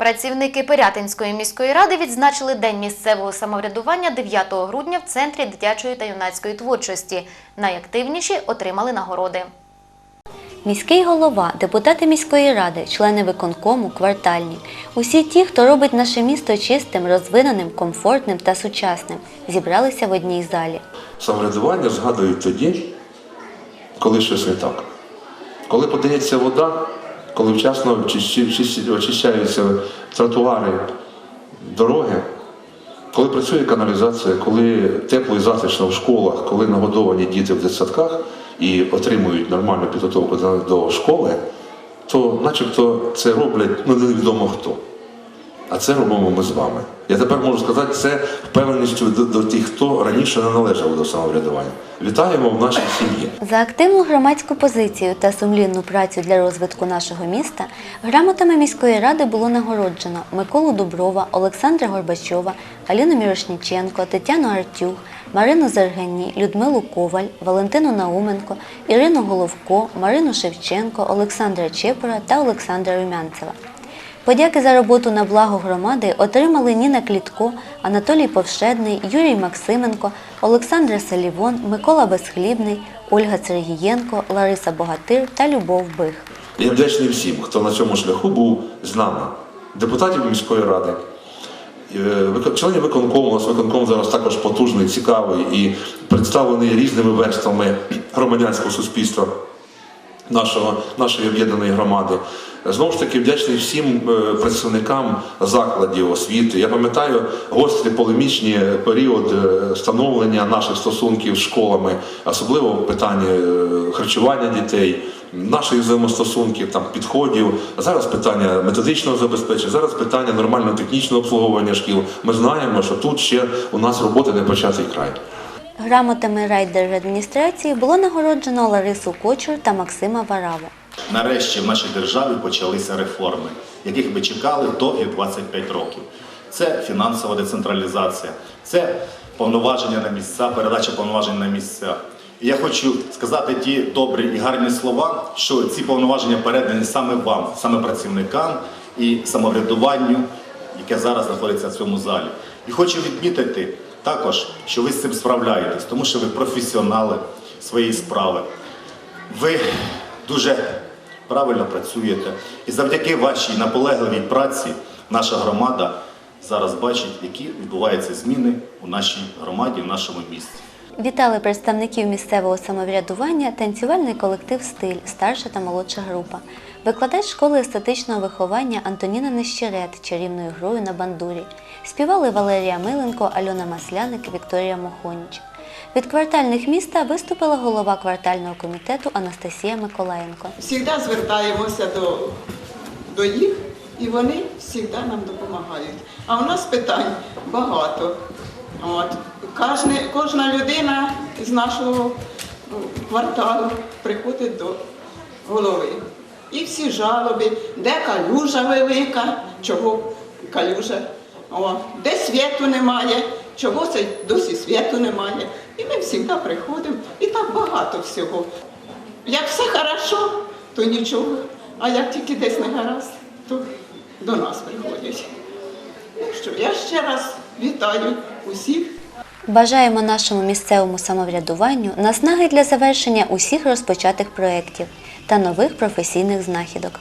Працівники Пирятинської міської ради відзначили День місцевого самоврядування 9 грудня в Центрі дитячої та юнацької творчості. Найактивніші отримали нагороди. Міський голова, депутати міської ради, члени виконкому, квартальні усі ті, хто робить наше місто чистим, розвиненим, комфортним та сучасним, зібралися в одній залі. Самоврядування згадують тоді, коли щось не так. Коли подається вода, коли вчасно очищаються тротуари, дороги, коли працює каналізація, коли тепло і затишно в школах, коли нагодовані діти в дитсадках і отримують нормальну підготовку до школи, то начебто це роблять ну, невідомо хто. А це робимо ми з вами. Я тепер можу сказати це впевненістю до, до тих, хто раніше не належав до самоврядування. Вітаємо в нашій сім'ї. За активну громадську позицію та сумлінну працю для розвитку нашого міста грамотами міської ради було нагороджено Миколу Дуброва, Олександра Горбачова, Аліну Мірошніченко, Тетяну Артюх, Марину Зергані, Людмилу Коваль, Валентину Науменко, Ірину Головко, Марину Шевченко, Олександра Чепора та Олександра Румянцева. Подяки за роботу на благо громади отримали Ніна Клітко, Анатолій Повшедний, Юрій Максименко, Олександра Салівон, Микола Безхлібний, Ольга Сергієнко, Лариса Богатир та Любов Бих. Я вдячний всім, хто на цьому шляху був з нами, депутатів міської ради, е, членів виконкому. У нас виконком зараз також потужний, цікавий і представлений різними верствами громадянського суспільства нашого, нашої об'єднаної громади. Знову ж таки, вдячний всім е, працівникам закладів освіти. Я пам'ятаю гострі полемічні період е, становлення наших стосунків з школами, особливо в питанні е, харчування дітей, наших взаємостосунків, там підходів. Зараз питання методичного забезпечення, зараз питання нормального технічного обслуговування шкіл. Ми знаємо, що тут ще у нас роботи не початий край. Грамотами райдержадміністрації було нагороджено Ларису Кочур та Максима Вараву. Нарешті в нашій державі почалися реформи, яких ми чекали довгі 25 років. Це фінансова децентралізація, це повноваження на місця, передача повноважень на місця. І я хочу сказати ті добрі і гарні слова, що ці повноваження передані саме вам, саме працівникам і самоврядуванню, яке зараз знаходиться в цьому залі. І хочу відмітити також, що ви з цим справляєтесь, тому що ви професіонали своєї справи. Ви дуже правильно працюєте. І завдяки вашій наполегливій праці наша громада зараз бачить, які відбуваються зміни у нашій громаді, в нашому місті. Вітали представників місцевого самоврядування танцювальний колектив Стиль, старша та молодша група, викладач школи естетичного виховання Антоніна Нещерет чарівною грою на бандурі. Співали Валерія Миленко, Альона Масляник, Вікторія Мохоніч. Від квартальних міста виступила голова квартального комітету Анастасія Миколаєнко. Завжди звертаємося до, до їх, і вони завжди нам допомагають. А у нас питань багато. От. Кожна, кожна людина з нашого ну, кварталу приходить до голови. І всі жалоби, де калюжа велика, чого калюжа, О, де світу немає, чого це досі світу немає. І ми завжди приходимо, і так багато всього. Як все хорошо, то нічого. А як тільки десь не гаразд, то до нас приходять. Ну що, я ще раз вітаю усіх. Бажаємо нашому місцевому самоврядуванню наснаги для завершення усіх розпочатих проєктів та нових професійних знахідок.